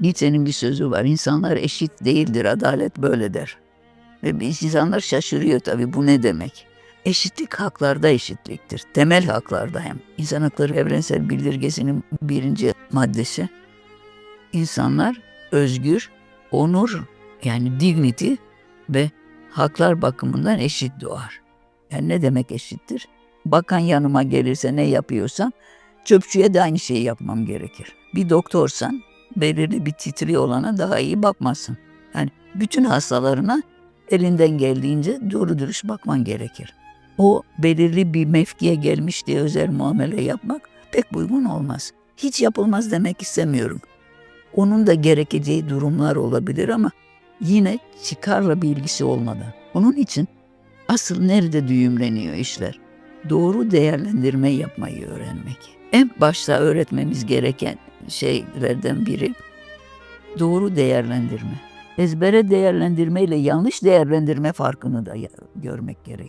Nietzsche'nin bir sözü var. İnsanlar eşit değildir, adalet böyle der. Ve biz insanlar şaşırıyor tabii bu ne demek? Eşitlik haklarda eşitliktir. Temel haklarda hem. İnsan Hakları Evrensel Bildirgesi'nin birinci maddesi. İnsanlar özgür, onur yani dignity ve haklar bakımından eşit doğar. Yani ne demek eşittir? Bakan yanıma gelirse ne yapıyorsam çöpçüye de aynı şeyi yapmam gerekir. Bir doktorsan belirli bir titri olana daha iyi bakmazsın. Yani bütün hastalarına elinden geldiğince doğru dürüst bakman gerekir. O belirli bir mevkiye gelmiş diye özel muamele yapmak pek uygun olmaz. Hiç yapılmaz demek istemiyorum. Onun da gerekeceği durumlar olabilir ama yine çıkarla bir ilgisi olmadan. Onun için asıl nerede düğümleniyor işler? Doğru değerlendirme yapmayı öğrenmek. En başta öğretmemiz gereken şeylerden biri doğru değerlendirme. Ezbere değerlendirme ile yanlış değerlendirme farkını da görmek gerek.